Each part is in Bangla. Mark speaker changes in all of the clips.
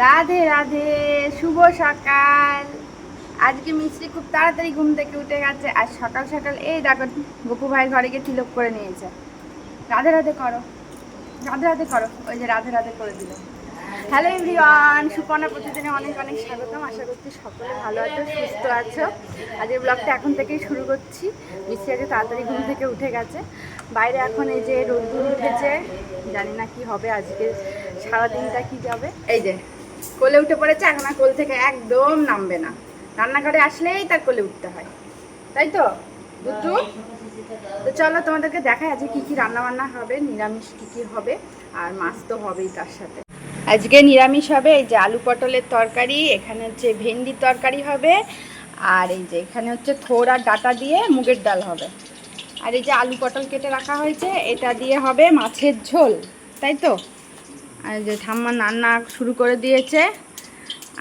Speaker 1: রাধে রাধে, শুভ সকাল। আজকে মিস্ত্রি খুব তাড়াতাড়ি ঘুম থেকে উঠে গেছে আর সকাল সকাল এই দেখো, গপু ভাইয়ের ঘরে গিয়ে তিলক করে নিয়েছে। রাধে রাধে করো। রাধে রাধে করো। ওই যে রাধে রাধে করে দিল। হ্যালো এভরিওয়ান সুপর্ণা প্রতিদিনে অনেক অনেক স্বাগতম। আশা করছি সকলে ভালো আছো, সুস্থ আছো। আজকের ব্লগটা এখন থেকেই শুরু করছি। মিস্ত্রি আজকে তাড়াতাড়ি ঘুম থেকে উঠে গেছে। বাইরে এখন এই যে রোদ্দুর উঠেছে, জানি না কি হবে আজকে, সারাদিনটা কি যাবে। এই যে কোলে উঠে পড়েছে, এখন আর কোল থেকে একদম নামবে না। রান্নাঘরে আসলেই তার কোলে উঠতে হয়। তাই তো? দুটো? তো চলো তোমাদেরকে দেখাই আজকে কি কি রান্না বান্না হবে, নিরামিষ কি কি হবে, আর মাছ তো হবেই তার সাথে। আজকে নিরামিষ হবে, এই যে আলু পটলের তরকারি, এখানে হচ্ছে ভেন্ডির তরকারি হবে, আর এই যে এখানে হচ্ছে থোর আর ডাটা দিয়ে মুগের ডাল হবে। আর এই যে আলু পটল কেটে রাখা হয়েছে, এটা দিয়ে হবে মাছের ঝোল, তাই তো? আর যে ঠাম্মা রান্না শুরু করে দিয়েছে।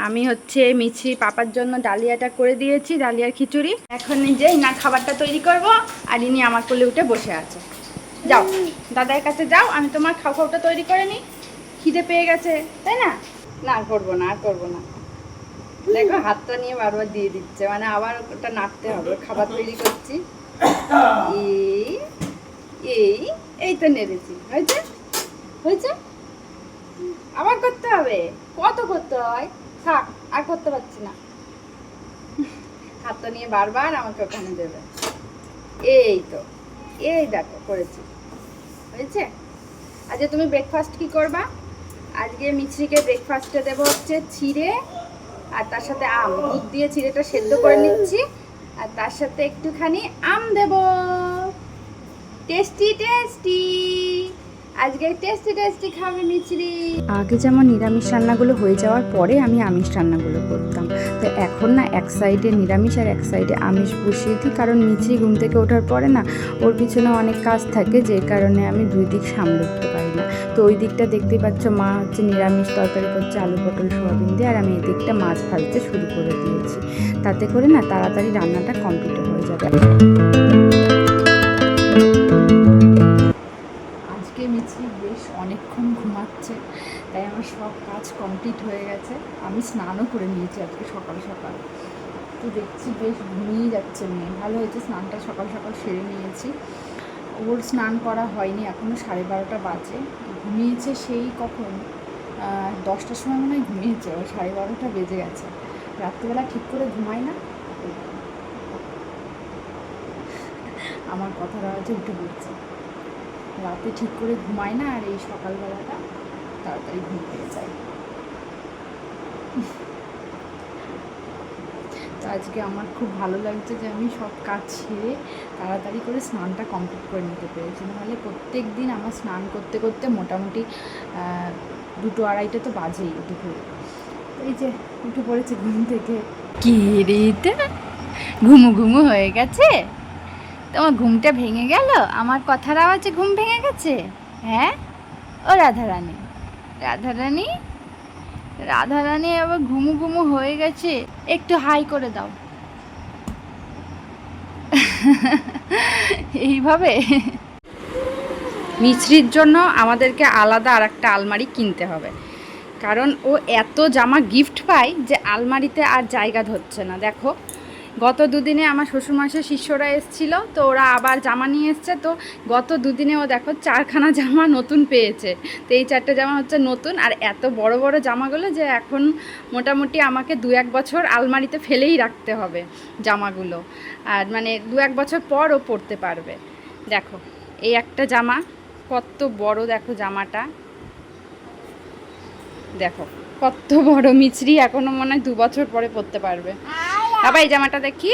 Speaker 1: আমি হচ্ছে মিছি পাপার জন্য ডালিয়াটা করে দিয়েছি, ডালিয়ার খিচুড়ি। এখন যে না খাবারটা তৈরি করব, আর ইনি আমার কোলে উঠে বসে আছে। যাও, দাদার কাছে যাও, আমি তোমার খাও খাওয়াটা তৈরি করে নিই। খিদে পেয়ে গেছে, তাই না? না, আর করব না, আর করব না। দেখো, হাতটা নিয়ে বারবার দিয়ে দিচ্ছে মানে আবার ওটা নাড়তে হবে খাবার তৈরি করছি। এই এই এই তো নেড়েছি। হয়েছে? হয়েছে? আবার করতে হবে। কত করতে হয়? থাক, আর করতে পারছি না। হাতটা নিয়ে বারবার আমাকে ওখানে দেবে। এই তো, এই দেখো, করেছি। হয়েছে? আজকে তুমি ব্রেকফাস্ট কি করবা? আজকে মিছরিকে ব্রেকফাস্টে দেবো হচ্ছে ছিঁড়ে, আর তার সাথে আম। দুধ দিয়ে চিড়েটা সেদ্ধ করে নিচ্ছি, আর তার সাথে একটুখানি আম দেব। Tasty tasty! আজকে টেস্টি টেস্টি খাবে মিছরি। আগে যেমন নিরামিষ রান্নাগুলো হয়ে যাওয়ার পরে আমি আমিষ রান্নাগুলো করতাম। তো এখন না এক সাইডে নিরামিষ আর এক সাইডে আমিষ বসিয়ে দিই, কারণ মিছরি ঘুম থেকে ওঠার পরে না ওর পিছনে অনেক কাজ থাকে, যে কারণে আমি দুই দিক সামলে উঠতে পারি না। তো ওই দিকটা দেখতেই পাচ্ছ, মা হচ্ছে নিরামিষ তরকারি করছে, আলু পটল, সোয়াবিন দিয়ে, আর আমি এই দিকটা মাছ ভাজতে শুরু করে দিয়েছি। তাতে করে না তাড়াতাড়ি রান্নাটা কমপ্লিট হয়ে যাবে। অনেকক্ষণ ঘুমাচ্ছে। তাই আমার সব কাজ কমপ্লিট হয়ে গেছে। আমি স্নানও করে নিয়েছি আজকে সকাল সকাল। তো দেখছি বেশ ঘুমিয়ে যাচ্ছে মেয়ে। ভালো হয়েছে, স্নানটা সকাল সকাল সেরে নিয়েছি। ওর স্নান করা হয়নি এখনও সাড়ে বারোটা বাজে। ঘুমিয়েছে সেই কখন? দশটার সময় মনে হয় ঘুমিয়েছে। ও সাড়ে বারোটা বেজে গেছে। রাত্রিবেলা ঠিক করে ঘুমায় না? আমার কথার আওয়াজে উঠে পড়ছে। রাতে ঠিক করে ঘুমায় না আর এই সকালবেলাটা তাড়াতাড়ি ঘুম পেয়ে যায়। তো আজকে আমার খুব ভালো লাগছে যে আমি সব কাজ ছেড়ে তাড়াতাড়ি করে স্নানটা কমপ্লিট করে নিতে পেরেছি। নাহলে প্রত্যেক দিন আমার স্নান করতে করতে মোটামুটি দুটো আড়াইটা তো বাজেই দুপুরে। এই যে উঠে পড়েছে ঘুম থেকে। কি রে ঘুমু ঘুমু হয়ে গেছে? তোমার ঘুমটা ভেঙে গেল? আমার কথার আওয়াজে ঘুম ভেঙে গেছে? হ্যাঁ? ও রাধারানী। রাধারানী? রাধারানী আবার ঘুমু ঘুমু হয়ে গেছে। একটু হাই করে দাও। এইভাবে? মিছরির জন্য আমাদেরকে আলাদা আর একটা আলমারি কিনতে হবে। কারণ ও এত জামা গিফট পায় যে আলমারিতে আর জায়গা ধরছে না। দেখো গত দুদিনে আমার শ্বশুরমশাই শিষ্যরা এসেছিল, তো ওরা আবার জামা নিয়ে এসছে। তো গত দুদিনে ও দেখো চারখানা জামা নতুন পেয়েছে। তো এই চারটে জামা হচ্ছে নতুন, আর এত বড় বড় জামাগুলো যে এখন মোটামুটি আমাকে দু এক বছর আলমারিতে ফেলেই রাখতে হবে জামাগুলো। আর মানে দু এক বছর পর ও পরতে পারবে। দেখো, এই একটা জামা, কত বড় দেখো জামাটা। দেখো, কত বড় মিছরি এখনও মনে হয় দু বছর পরে পরতে পারবে। বাবা, এই জামাটা দেখি।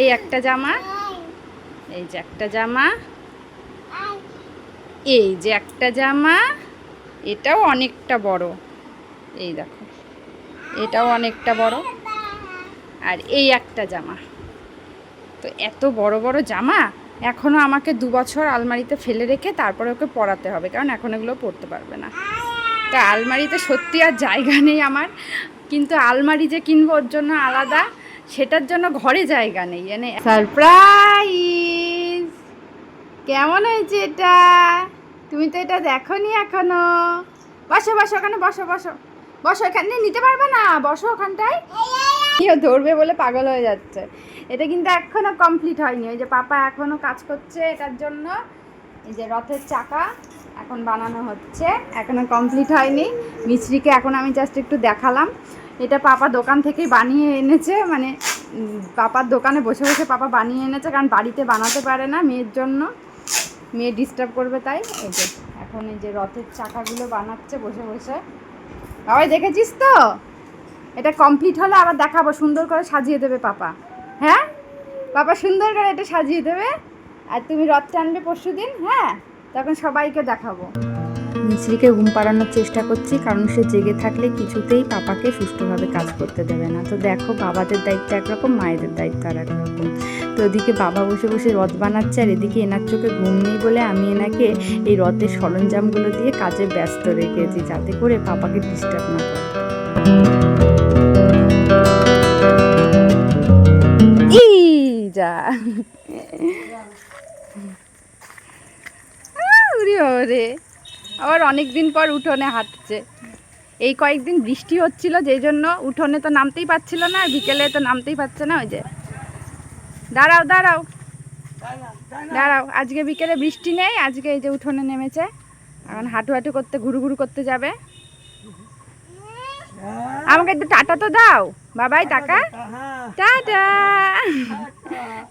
Speaker 1: এই একটা জামা, এই যে একটা জামা, এই যে একটা জামা, এটাও অনেকটা বড়। এই দেখো, এটাও অনেকটা বড়। আর এই একটা জামা। তো এত বড় বড় জামা এখনও আমাকে দু বছর আলমারিতে ফেলে রেখে তারপরে ওকে পরাতে হবে, কারণ এখন এগুলো পরতে পারবে না। তা আলমারিতে সত্যি আর জায়গা নেই আমার, কিন্তু আলমারি যে কিনবো ওর জন্য আলাদা সেটার জন্য ঘরে জায়গা নেই, এনে সারপ্রাইজ কেমন হয়েছে এটা? তুমি তো এটা দেখো নি এখনও। বসো বসো ওখানে, বসো বসো। বসো এখানে নিতে পারবে না? বসো ওখানটায়। কেউ ধরবে বলে পাগল হয়ে যাচ্ছে। এটা কিন্তু এখনও কমপ্লিট হয়নি। ওই যে পাপা এখনও কাজ করছে এটার জন্য। এই যে রথের চাকা এখন বানানো হচ্ছে। এখনও কমপ্লিট হয়নি। মিস্ত্রিকে এখন আমি জাস্ট একটু দেখালাম। এটা পাপা দোকান থেকেই বানিয়ে এনেছে মানে পাপার দোকানে বসে বসে পাপা বানিয়ে এনেছে, কারণ বাড়িতে বানাতে পারে না মেয়ের জন্য। মেয়ে ডিস্টার্ব করবে তাই, এই যে, এখন এই যে রথের চাকাগুলো বানাচ্ছে বসে বসে। বাবাই, দেখেছিস তো? এটা কমপ্লিট হলে আবার দেখাবো, সুন্দর করে সাজিয়ে দেবে পাপা। হ্যাঁ? পাপা সুন্দর করে এটা সাজিয়ে দেবে। আর তুমি রথটা আনবে পরশু দিন হ্যাঁ? তখন সবাইকে দেখাবো। মিশ্রিকে ঘুম পাড়ানোর চেষ্টা করছি, কারণ সে জেগে থাকলে কিছুতেই পাপাকে সুষ্ঠুভাবে কাজ করতে দেবে না। তো দেখো, বাবাদের দায়িত্ব একরকম, মায়েদের দায়িত্ব আর একরকম। তো ওদিকে বাবা বসে বসে রথ বানাচ্ছে, আর এদিকে এনার চোখে ঘুম নেই বলে আমি এনাকে এই রথের সরঞ্জামগুলো দিয়ে কাজে ব্যস্ত রেখেছি, যাতে করে পাপাকে ডিস্টার্ব না করে। যা উরি বাবা রে আবার অনেক দিন পর উঠোনে হাঁটছে। এই কয়েকদিন বৃষ্টি হচ্ছিল, যেই জন্য উঠোনে তো নামতেই পারছিল না, আর বিকেলে তো নামতেই পারছে না ওই যে। দাঁড়াও দাঁড়াও। দাঁড়াও, আজকে বিকেলে বৃষ্টি নেই, আজকে এই যে উঠোনে নেমেছে। এখন হাঁটু হাঁটু করতে, ঘুরু ঘুরু করতে যাবে। আমাকে একটু টাটা তো দাও। বাবাই, টাকা? টাটা।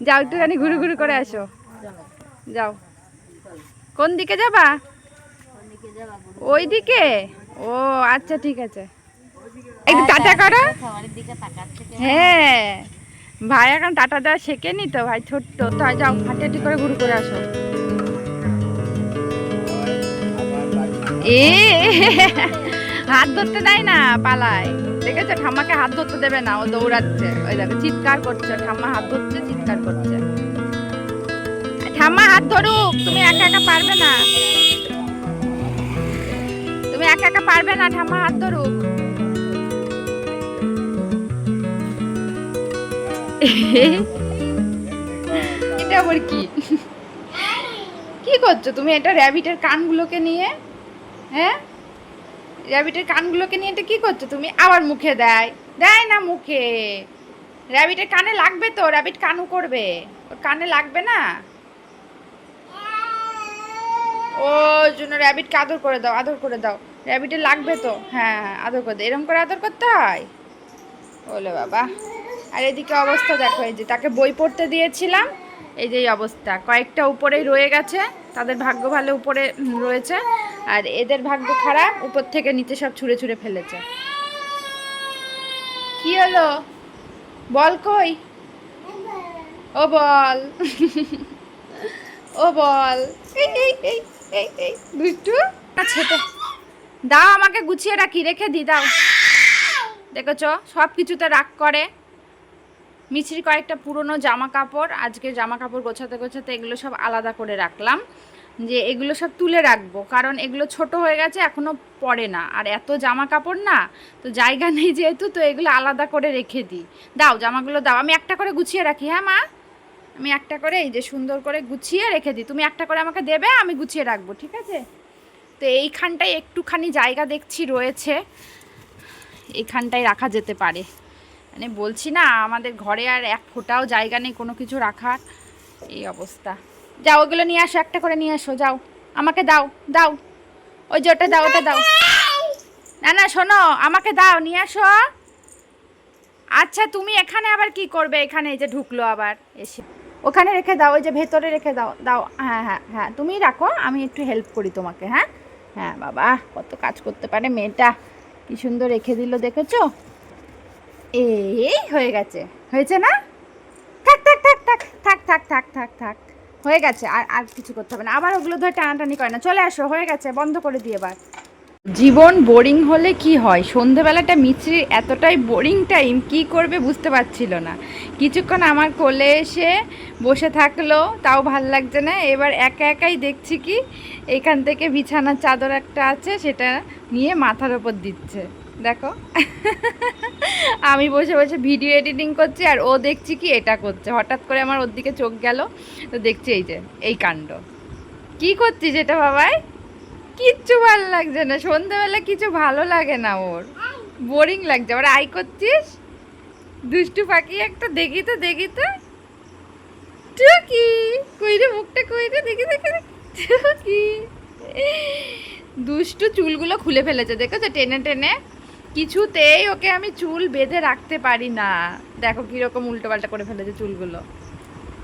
Speaker 1: যাও, একটুখানি ঘুরু ঘুরু করে আসো। যাও। কোন দিকে যাবা? ওই দিকে ও আচ্ছা ঠিক আছে। একটু টাটা করো। হ্যাঁ ভাই এখন টাটা দেওয়া শেখেনি তো? ভাই ছোট্ট। তো যাও হাঁটি করে ঘুরে করে আসো। এ হাত ধরতে দেয় না পালায়। দেখেছ ঠাম্মাকে হাত ধরতে দেবে না ও দৌড়াচ্ছে। ওই দেখো চিৎকার করছে। ঠাম্মা হাত ধরছে চিৎকার করছে। ঠাম্মা হাত ধরুক তুমি একা একা পারবে না। তুমি একা একা পারবে না, ঠাম্মা, হাত ধরুক। এটা আবার কি? কি করছ তুমি এটা র্যাবিটের কানগুলোকে নিয়ে? হ্যাঁ? র্যাবিটের কানগুলোকে নিয়ে এটা কি করছ তুমি? আবার মুখে দেয়। দেয় না মুখে। র্যাবিটের কানে লাগবে তো র্যাবিট কানু করবে। ওর কানে লাগবে না? ওর জন্য র্যাবিটকে আদর করে দাও, আদর করে দাও। র্যাবিটের লাগবে তো? হ্যাঁ হ্যাঁ আদর করে দাও। এরকম করে আদর করতে হয়? ওলে বাবা। আর এদিকে অবস্থা দেখো, এই যে তাকে বই পড়তে দিয়েছিলাম। এই যে এই অবস্থা। কয়েকটা উপরেই রয়ে গেছে। তাদের ভাগ্য ভালো উপরে রয়েছে। আর এদের ভাগ্য খারাপ, উপর থেকে নিচে সব ছুঁড়ে ছুঁড়ে ফেলেছে। কি হলো? বল কই? ও বল। ও বল। এই আচ্ছা দাও, আমাকে গুছিয়ে রাখি, রেখে দি, দাও। দেখেছ? সব কিছুতে রাগ করে। মিছরি কয়েকটা পুরনো জামা কাপড় আজকে জামা কাপড় গোছাতে গোছাতে এগুলো সব আলাদা করে রাখলাম, যে এগুলো সব তুলে রাখব, কারণ এগুলো ছোট হয়ে গেছে, এখনও পড়ে না। আর এত জামা কাপড় না, তো জায়গা নেই যেহেতু, তো এগুলো আলাদা করে রেখে দিই দাও, জামাগুলো দাও, আমি একটা করে গুছিয়ে রাখি হ্যাঁ মা? আমি একটা করে এই যে সুন্দর করে গুছিয়ে রেখে দিই। তুমি একটা করে আমাকে দেবে, আমি গুছিয়ে রাখব, ঠিক আছে? তো এইখানটায় একটুখানি জায়গা দেখছি রয়েছে। এইখানটায় রাখা যেতে পারে। মানে বলছি না, আমাদের ঘরে আর এক ফোঁটাও জায়গা নেই কোনো কিছু রাখার। এই অবস্থা। যাও, ওগুলো নিয়ে আসো, একটা করে নিয়ে আসো, যাও। আমাকে দাও দাও। ওই যে ওটা দাও ওটা দাও। না না, শোনো, আমাকে দাও, নিয়ে আসো। আচ্ছা তুমি এখানে আবার কি করবে? এখানে এই যে ঢুকলো আবার, এসে। ওখানে রেখে দাও, ওই যে ভেতরে রেখে দাও দাও। হ্যাঁ হ্যাঁ হ্যাঁ তুমি রাখো, আমি একটু হেল্প করি তোমাকে হ্যাঁ? হ্যাঁ বাবা, কত কাজ করতে পারে মেয়েটা। কি সুন্দর রেখে দিল, দেখেছ? এই হয়ে গেছে। হয়েছে না? থাক থাক থাক থাক থাক থাক থাক থাক থাক। হয়ে গেছে, আর আর কিছু করতে হবে না। আবার ওগুলো ধরে টানাটানি করে না। চলে আসো, হয়ে গেছে, বন্ধ করে দিয়ে এবার। জীবন বোরিং হলে কি হয়? সন্ধেবেলাটা মিছরির এতটাই বোরিং টাইম কি করবে বুঝতে পারছিল না। কিছুক্ষণ আমার কোলে এসে বসে থাকল, তাও ভালো লাগছে না। এবার একা একাই দেখছি কি, এখান থেকে বিছানার চাদর একটা আছে, সেটা নিয়ে মাথার ওপর দিচ্ছে। দেখো। আমি বসে বসে ভিডিও এডিটিং করছি, আর ও দেখছি কি এটা করছে। হঠাৎ করে আমার ওর দিকে চোখ গেল, তো দেখছি এই যে, এই কাণ্ড। কি করছিস এটা বাবাই? কিচ্ছু ভালো লাগছে না। সন্ধ্যেবেলা কিছু ভালো লাগে না ওর। বোরিং লাগছে। আবার আই করছিস? দুষ্টু পাখি একটা দেখি তো দেখি তো টুকি! কইরে মুখটা কইরে, দেখি দেখি। টুকি! দুষ্টু চুলগুলো খুলে ফেলেছে, দেখেছ? টেনে টেনে। কিছুতেই ওকে আমি চুল বেঁধে রাখতে পারি না। দেখো কীরকম উল্টো পাল্টা করে ফেলেছে চুলগুলো।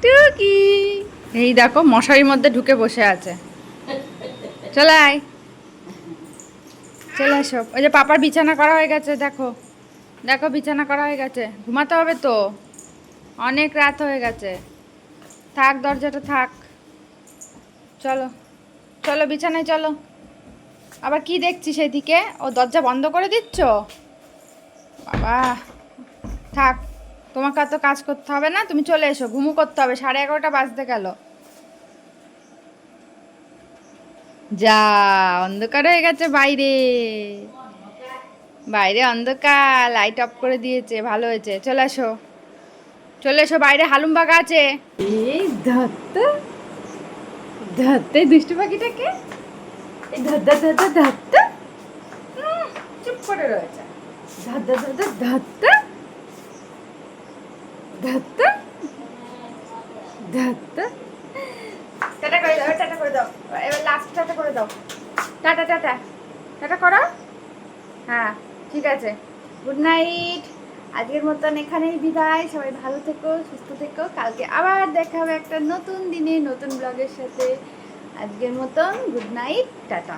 Speaker 1: টুকি! এই দেখো, মশারির মধ্যে ঢুকে বসে আছে। চলে আয়। চলে আসো ওই যে পাপার বিছানা করা হয়ে গেছে, দেখো। দেখো, বিছানা করা হয়ে গেছে। ঘুমাতে হবে তো। অনেক রাত হয়ে গেছে। থাক, দরজাটা থাক। চলো। চলো, বিছানায় চলো। আবার কি দেখছি সেদিকে ও দরজা বন্ধ করে দিচ্ছ? বাবা। থাক, তোমাকে তো কাজ করতে হবে না। তুমি চলে এসো। ঘুমু করতে হবে। সাড়ে এগারোটা বাজতে গেল। যা, অন্ধকার হয়ে গেছে বাইরে। বাইরে অন্ধকার লাইট অফ করে দিয়েছে, ভালো হয়েছে। চলে এসো। চলে এসো, বাইরে হালুম বাগা আছে। এই ধরতে ধরতে দুষ্টু পাখিটাকে? ধরতে ধরতে ধরতে। চুপ করে রয়েছে। ধরতে ধরতে ধরতে। ধরতে ধরতে টাটা করে দাও টাটা করে দাও এবার লাস্ট টাটা করে দাও। Tata tata. টাটা করো। হ্যাঁ ঠিক আছে। গুড নাইট আজকের মতন এখানেই বিদায়। সবাই ভালো থেকো, সুস্থ থেকো। কালকে আবার দেখা হবে একটা নতুন দিনে, নতুন ব্লগের সাথে। আজকের মতন গুড নাইট টাটা।